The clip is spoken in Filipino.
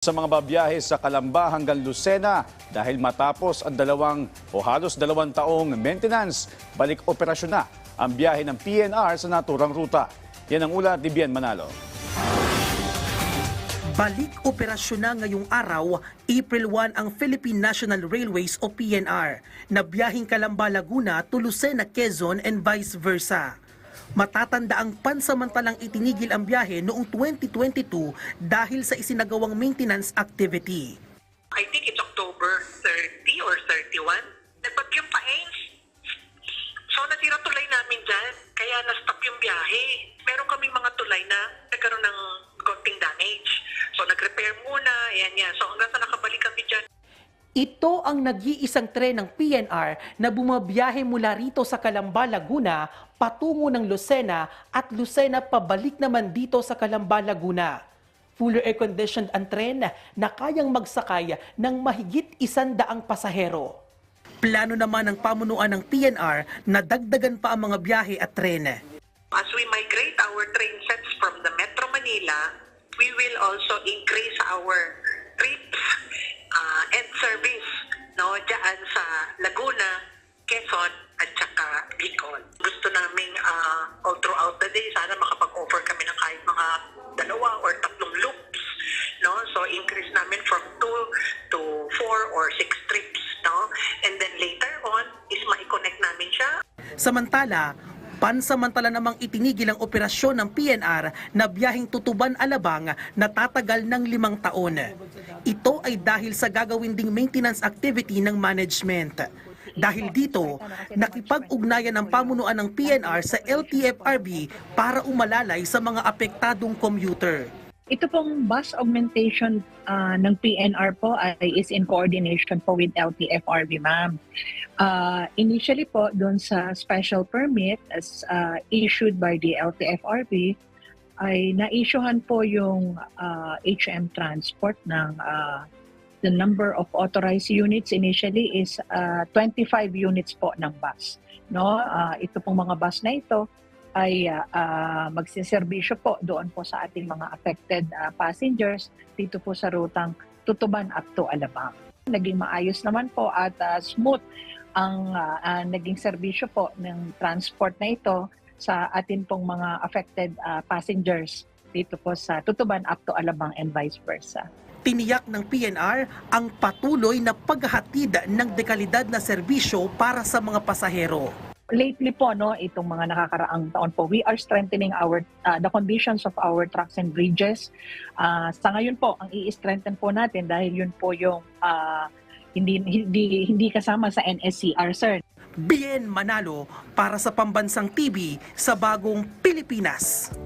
sa mga babiyahe sa Kalamba hanggang Lucena dahil matapos ang dalawang o halos dalawang taong maintenance, balik operasyon na ang biyahe ng PNR sa naturang ruta. Yan ang ulat ni Bien Manalo. Balik operasyon na ngayong araw, April 1 ang Philippine National Railways o PNR na biyahing Calamba, Laguna to Lucena, Quezon and vice versa. Matatanda ang pansamantalang itinigil ang biyahe noong 2022 dahil sa isinagawang maintenance activity. I think it's October 30 or 31. Nagbagyong pa-Ains. So natira tulay namin dyan, kaya na-stop yung biyahe. Meron kaming mga tulay na nagkaroon ng konting damage. So nag-repair muna, yan yan. So hanggang sa nakabalik kami dyan, Ito ang nag-iisang tren ng PNR na bumabiyahe mula rito sa Calamba, Laguna patungo ng Lucena at Lucena pabalik naman dito sa Calamba, Laguna. Fuller air-conditioned ang tren na kayang magsakay ng mahigit isandaang pasahero. Plano naman ng pamunuan ng PNR na dagdagan pa ang mga biyahe at tren. as we migrate our train sets from the Metro Manila, we will also increase our trips uh, and service no diyan sa Laguna, Quezon at saka Bicol. Gusto naming uh, all throughout the day sana makapag-offer kami ng kahit mga dalawa or tatlong loops no? So increase namin from two to four or six trips no? And then later on is ma-connect namin siya. Samantala, pansamantala namang itinigil ang operasyon ng PNR na biyaheng tutuban alabang na tatagal ng limang taon. Ito ay dahil sa gagawin ding maintenance activity ng management. Dahil dito, nakipag-ugnayan ang pamunuan ng PNR sa LTFRB para umalalay sa mga apektadong commuter. Ito pong bus augmentation ah, ng PNR po ay is in coordination po with LTFRB, ma'am. Ah, initially po, doon sa special permit as ah, issued by the LTFRB, ay na-issuehan po yung ah, HM Transport ng ah, the number of authorized units initially is ah, 25 units po ng bus. No, Ah, ito pong mga bus na ito ay ah, ah, magsiservisyo po doon po sa ating mga affected ah, passengers dito po sa rutang Tutuban up to Alabang. Naging maayos naman po at ah, smooth ang ah, ah, naging serbisyo po ng transport na ito sa atin pong mga affected ah, passengers dito po sa Tutuban up to Alabang and vice versa. Tiniyak ng PNR ang patuloy na paghahatid ng dekalidad na serbisyo para sa mga pasahero. Lately po no itong mga nakakaraang taon po we are strengthening our uh, the conditions of our trucks and bridges Ah, sa ngayon po ang i-strengthen po natin dahil yun po yung ah, hindi hindi hindi kasama sa NSCR sir Bien Manalo para sa Pambansang TV sa Bagong Pilipinas.